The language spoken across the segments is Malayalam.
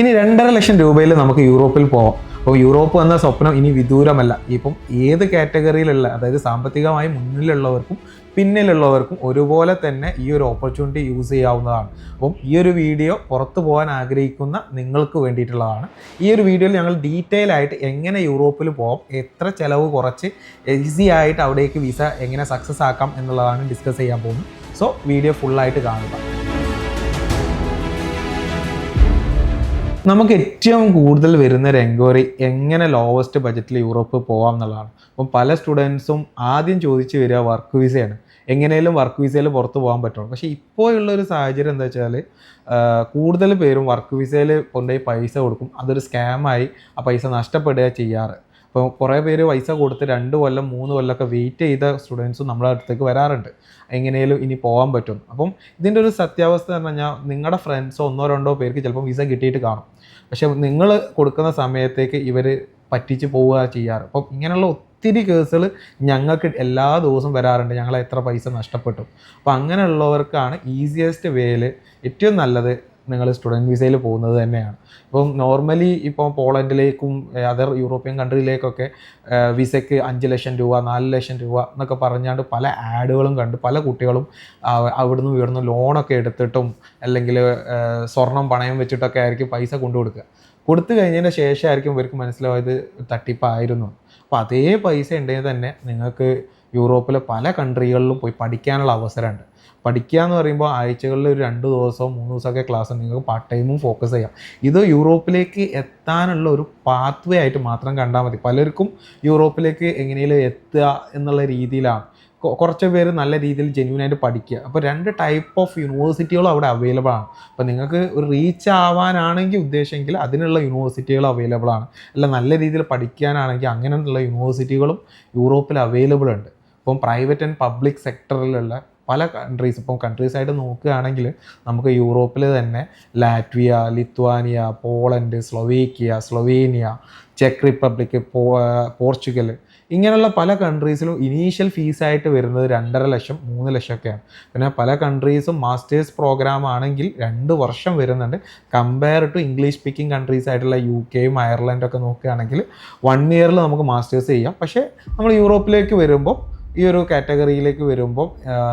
ഇനി രണ്ടര ലക്ഷം രൂപയിൽ നമുക്ക് യൂറോപ്പിൽ പോവാം. അപ്പോൾ യൂറോപ്പ് എന്ന സ്വപ്നം ഇനി വിദൂരമല്ല. ഇപ്പം ഏത് കാറ്റഗറിയിലുള്ള അതായത് സാമ്പത്തികമായി മുന്നിലുള്ളവർക്കും പിന്നിലുള്ളവർക്കും ഒരുപോലെ തന്നെ ഈ ഒരു ഓപ്പർച്യൂണിറ്റി യൂസ് ചെയ്യാവുന്നതാണ്. അപ്പം ഈ ഒരു വീഡിയോ പുറത്തു പോകാൻ ആഗ്രഹിക്കുന്ന നിങ്ങൾക്ക് വേണ്ടിയിട്ടുള്ളതാണ്. ഈ ഒരു വീഡിയോയിൽ ഞങ്ങൾ ഡീറ്റെയിൽ ആയിട്ട് എങ്ങനെ യൂറോപ്പിൽ പോകാം എത്ര ചിലവ് കുറച്ച് ഈസി ആയിട്ട് അവിടേക്ക് വിസ എങ്ങനെ സക്സസ് ആക്കാം എന്നുള്ളതാണ് ഡിസ്കസ് ചെയ്യാൻ പോകുന്നത്. സോ വീഡിയോ ഫുള്ളായിട്ട് കാണുക. നമുക്ക് ഏറ്റവും കൂടുതൽ വരുന്ന ഒരു എൻക്വയറി എങ്ങനെ ലോവസ്റ്റ് ബജറ്റിൽ യൂറോപ്പ് പോകാം എന്നുള്ളതാണ്. അപ്പം പല സ്റ്റുഡൻസും ആദ്യം ചോദിച്ചു വരിക വർക്ക് വിസയാണ് എങ്ങനെയും വർക്ക് വിസയിൽ പുറത്ത് പോകാൻ പറ്റുള്ളൂ പക്ഷേ ഇപ്പോൾ ഉള്ള ഒരു സാഹചര്യം എന്താ വെച്ചാൽ കൂടുതൽ പേരും വർക്ക് വിസയിൽ കൊണ്ടുപോയി പൈസ കൊടുക്കും. അതൊരു സ്കാമായി ആ പൈസ നഷ്ടപ്പെടുക ചെയ്യാറ്. അപ്പോൾ കുറേ പേര് പൈസ കൊടുത്ത് രണ്ട് കൊല്ലം മൂന്ന് കൊല്ലമൊക്കെ വെയിറ്റ് ചെയ്ത സ്റ്റുഡൻസും നമ്മുടെ അടുത്തേക്ക് വരാറുണ്ട്. എങ്ങനെയും ഇനി പോകാൻ പറ്റും. അപ്പം ഇതിന്റെ ഒരു സത്യാവസ്ഥ എന്ന് പറഞ്ഞാൽ നിങ്ങളുടെ ഫ്രണ്ട്സോ ഒന്നോ രണ്ടോ പേർക്ക് ചിലപ്പോൾ വിസ കിട്ടിയിട്ട് കാണും. പക്ഷേ നിങ്ങൾ കൊടുക്കുന്ന സമയത്തേക്ക് ഇവർ പറ്റിച്ച് പോവുക ചെയ്യാറ്. അപ്പം ഇങ്ങനെയുള്ള ഒത്തിരി കേസുകൾ ഞങ്ങൾക്ക് എല്ലാ ദിവസവും വരാറുണ്ട്. ഞങ്ങൾ എത്ര പൈസ നഷ്ടപ്പെട്ടു. അപ്പോൾ അങ്ങനെയുള്ളവർക്കാണ് ഈസിയസ്റ്റ് വേയിൽ ഏറ്റവും നല്ലത് നിങ്ങൾ സ്റ്റുഡന്റ് വിസയിൽ പോകുന്നത് തന്നെയാണ്. ഇപ്പം നോർമലി ഇപ്പോൾ പോളണ്ടിലേക്കും അതർ യൂറോപ്യൻ കൺട്രിയിലേക്കൊക്കെ വിസയ്ക്ക് അഞ്ച് ലക്ഷം രൂപ നാല് ലക്ഷം രൂപ എന്നൊക്കെ പറഞ്ഞാണ്ട് പല ആഡുകളും കണ്ട് പല കുട്ടികളും അവിടുന്ന് ഇവിടുന്ന് ലോണൊക്കെ എടുത്തിട്ടും അല്ലെങ്കിൽ സ്വർണം പണയം വെച്ചിട്ടൊക്കെ ആയിരിക്കും പൈസ കൊണ്ടു കൊടുക്കുക. കൊടുത്തു കഴിഞ്ഞതിന് ശേഷമായിരിക്കും ഇവർക്ക് മനസ്സിലായത് തട്ടിപ്പായിരുന്നു. അപ്പോൾ അതേ പൈസ ഉണ്ടെങ്കിൽ തന്നെ നിങ്ങൾക്ക് യൂറോപ്പിലെ പല കൺട്രികളിലും പോയി പഠിക്കാനുള്ള അവസരമുണ്ട്. പഠിക്കുക എന്ന് പറയുമ്പോൾ ആഴ്ചകളിൽ ഒരു രണ്ട് ദിവസവും മൂന്ന് ദിവസമൊക്കെ ക്ലാസ് നിങ്ങൾക്ക് പാർട്ട് ടൈമും ഫോക്കസ് ചെയ്യാം. ഇത് യൂറോപ്പിലേക്ക് എത്താനുള്ള ഒരു പാത്ത് വേ ആയിട്ട് മാത്രം കണ്ടാൽ മതി. പലർക്കും യൂറോപ്പിലേക്ക് എങ്ങനെയും എത്തുക എന്നുള്ള രീതിയിലാണ്. കുറച്ച് പേര് നല്ല രീതിയിൽ ജെന്യൂൻ ആയിട്ട് പഠിക്കുക. അപ്പോൾ രണ്ട് ടൈപ്പ് ഓഫ് യൂണിവേഴ്സിറ്റികളും അവിടെ അവൈലബിൾ ആണ്. അപ്പോൾ നിങ്ങൾക്ക് ഒരു റീച്ച് ആവാനാണെങ്കിൽ ഉദ്ദേശമെങ്കിൽ അതിനുള്ള യൂണിവേഴ്സിറ്റികൾ അവൈലബിൾ ആണ്. അല്ല നല്ല രീതിയിൽ പഠിക്കാനാണെങ്കിൽ അങ്ങനെയുള്ള യൂണിവേഴ്സിറ്റികളും യൂറോപ്പിൽ അവൈലബിൾ ഉണ്ട്. ഇപ്പം പ്രൈവറ്റ് ആൻഡ് പബ്ലിക് സെക്ടറിലുള്ള പല കൺട്രീസ് ഇപ്പം കൺട്രീസ് ആയിട്ട് നോക്കുകയാണെങ്കിൽ നമുക്ക് യൂറോപ്പിൽ തന്നെ Latvia Lithuania Poland Slovakia Slovenia check Republic Portugal ഇങ്ങനെയുള്ള പല കൺട്രീസിലും ഇനീഷ്യൽ ഫീസായിട്ട് വരുന്നത് രണ്ടര ലക്ഷം മൂന്ന് ലക്ഷമൊക്കെയാണ്. പിന്നെ പല കൺട്രീസും മാസ്റ്റേഴ്സ് പ്രോഗ്രാം ആണെങ്കിൽ രണ്ട് വർഷം വരുന്നുണ്ട്. Compare to English speaking countries ആയിട്ടുള്ള യു കെയും അയർലൻഡൊക്കെ നോക്കുകയാണെങ്കിൽ വൺ ഇയറിൽ നമുക്ക് മാസ്റ്റേഴ്സ് ചെയ്യാം. പക്ഷേ നമ്മൾ യൂറോപ്പിലേക്ക് വരുമ്പോൾ ഈ ഒരു കാറ്റഗറിയിലേക്ക് വരുമ്പോൾ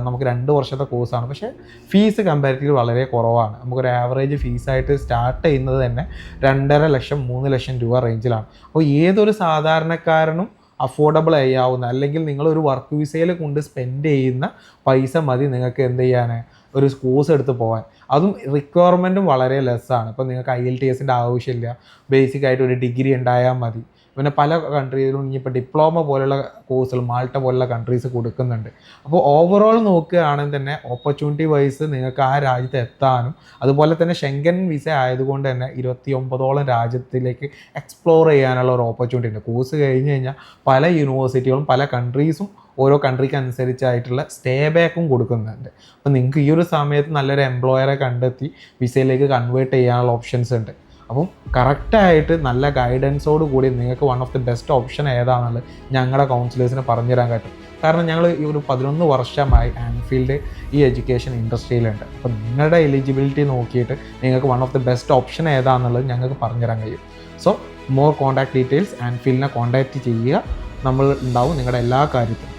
നമുക്ക് രണ്ട് വർഷത്തെ കോഴ്സാണ്. പക്ഷേ ഫീസ് കമ്പാരിറ്റീവ് വളരെ കുറവാണ്. നമുക്കൊരു ആവറേജ് ഫീസായിട്ട് സ്റ്റാർട്ട് ചെയ്യുന്നത് തന്നെ രണ്ടര ലക്ഷം മൂന്ന് ലക്ഷം രൂപ റേഞ്ചിലാണ് അപ്പോൾ ഏതൊരു സാധാരണക്കാരനും അഫോർഡബിൾ ചെയ്യാവുന്ന അല്ലെങ്കിൽ നിങ്ങൾ ഒരു വർക്ക് വിസയിൽ കൊണ്ട് സ്പെൻഡ് ചെയ്യുന്ന പൈസ മതി നിങ്ങൾക്ക് എന്ത് ചെയ്യാൻ ഒരു കോഴ്സ് എടുത്ത് പോകാൻ അതും റിക്വയർമെന്റും വളരെ ലെസ്സാണ് ഇപ്പം നിങ്ങൾക്ക് ഐ എൽ ടി എസിന്റെ ആവശ്യമില്ല. ബേസിക് ആയിട്ട് ഒരു ഡിഗ്രി ഉണ്ടായാൽ മതി. പിന്നെ പല കൺട്രീസിലും ഇനിയിപ്പോൾ ഡിപ്ലോമ പോലുള്ള കോഴ്സുകൾ മാൾട്ട പോലുള്ള കൺട്രീസ് കൊടുക്കുന്നുണ്ട്. അപ്പോൾ ഓവറോൾ നോക്കുകയാണെങ്കിൽ തന്നെ ഓപ്പർച്യൂണിറ്റി വൈസ് നിങ്ങൾക്ക് ആ രാജ്യത്ത് എത്താനും അതുപോലെ തന്നെ ഷെങ്കൻ വിസ ആയതുകൊണ്ട് തന്നെ ഇരുപത്തി ഒമ്പതോളം രാജ്യത്തിലേക്ക് എക്സ്പ്ലോർ ചെയ്യാനുള്ള ഒരു ഓപ്പർച്യൂണിറ്റി ഉണ്ട്. കോഴ്സ് കഴിഞ്ഞ് കഴിഞ്ഞാൽ പല യൂണിവേഴ്സിറ്റികളും പല കൺട്രീസും ഓരോ കൺട്രിക്ക് അനുസരിച്ചായിട്ടുള്ള സ്റ്റേ ബാക്കും കൊടുക്കുന്നുണ്ട്. അപ്പോൾ നിങ്ങൾക്ക് ഈ ഒരു സമയത്ത് നല്ലൊരു എംപ്ലോയറെ കണ്ടെത്തി വിസയിലേക്ക് കൺവേർട്ട് ചെയ്യാനുള്ള ഓപ്ഷൻസ് ഉണ്ട്. അപ്പം കറക്റ്റായിട്ട് നല്ല ഗൈഡൻസോട് കൂടി നിങ്ങൾക്ക് one of the best option ഏതാണെന്നുള്ളത് ഞങ്ങളുടെ കൗൺസിലേഴ്സിന് പറഞ്ഞുതരാൻ പറ്റും. കാരണം ഞങ്ങൾ ഈ ഒരു പതിനൊന്ന് വർഷമായി ആൻഫീൽഡ് ഈ എഡ്യൂക്കേഷൻ ഇൻഡസ്ട്രിയിലുണ്ട് അപ്പോൾ നിങ്ങളുടെ എലിജിബിലിറ്റി നോക്കിയിട്ട് നിങ്ങൾക്ക് one of the best option ഏതാണെന്നുള്ളത് ഞങ്ങൾക്ക് പറഞ്ഞുതരാൻ കഴിയും. സോ മോർ കോൺടാക്ട് ഡീറ്റെയിൽസ് ആൻഫീൽഡിനെ കോൺടാക്റ്റ് ചെയ്യുക. നമ്മൾ ഉണ്ടാവും നിങ്ങളുടെ എല്ലാ കാര്യത്തിലും.